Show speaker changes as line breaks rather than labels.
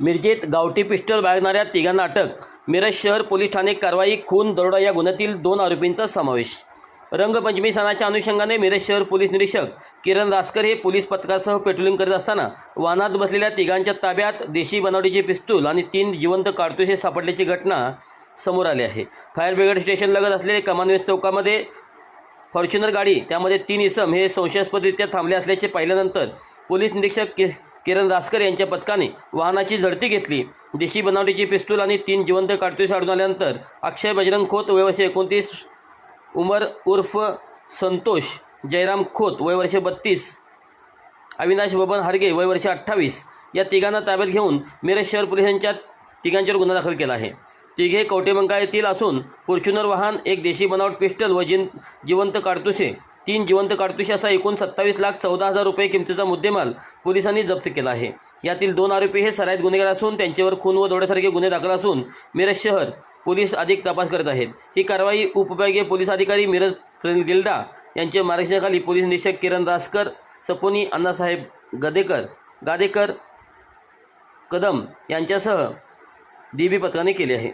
मिरजेत गावठी पिस्टल बाळगणाऱ्या तिघांना अटक. मिरज शहर पोलीस ठाणे कारवाई खून दरोडा या गुन्ह्यातील दोन आरोपींचा समावेश. रंगपंचमी सणाच्या अनुषंगाने मिरज शहर पोलीस निरीक्षक किरण रासकर हे पोलीस पथकासह पेट्रोलिंग करत असताना वाहनात बसलेल्या तिघांच्या ताब्यात देशी बनावटीचे पिस्तूल आणि तीन जिवंत काडतुसे सापडल्याची घटना समोर आली आहे. फायर ब्रिगेड स्टेशन लगत असलेले कमानवेस चौकामध्ये फॉर्च्युनर गाडी त्यामध्ये तीन इसम हे संशयास्पदरित्या थांबले असल्याचे पाहिल्यानंतर पोलीस निरीक्षक कि किरण रासकर यांच्या पथकाने वाहनाची झडती घेतली. देशी बनावटीची पिस्तूल आणि तीन जिवंत काडतुस आढळून आल्यानंतर अक्षय बजरंग खोत वयवर्षे एकोणतीस उमर उर्फ संतोष जयराम खोत वयवर्षे बत्तीस अविनाश बबन हार्गे वयवर्षे अठ्ठावीस या तिघांना ताब्यात घेऊन मिरज शहर पोलिसांच्या तिघांच्यावर गुन्हा दाखल केला आहे. तिघे कवटेमंका येथील असून फॉर्च्युनर वाहन एक देशी बनावट पिस्टल व जिन जिवंत काडतुसे तीन जिवंत काडतुसे असा एकूण सत्तावीस लाख चौदा हजार रुपये किमतीचा मुद्देमाल पोलिसांनी जप्त केला आहे. यातील दोन आरोपी हे सराईत गुन्हेगार असून त्यांच्यावर खून व दोड्यासारखे गुन्हे दाखल असून मिरज शहर पोलीस अधिक तपास करत आहेत. ही कारवाई उपविभागीय पोलीस अधिकारी मिरज प्रेम गिल्डा यांच्या मार्गदर्शनाखाली पोलीस निरीक्षक किरण रासकर सपोनी अण्णासाहेब गदेकर गादेकर कदम यांच्यासह डी बी पथकाने केली आहे.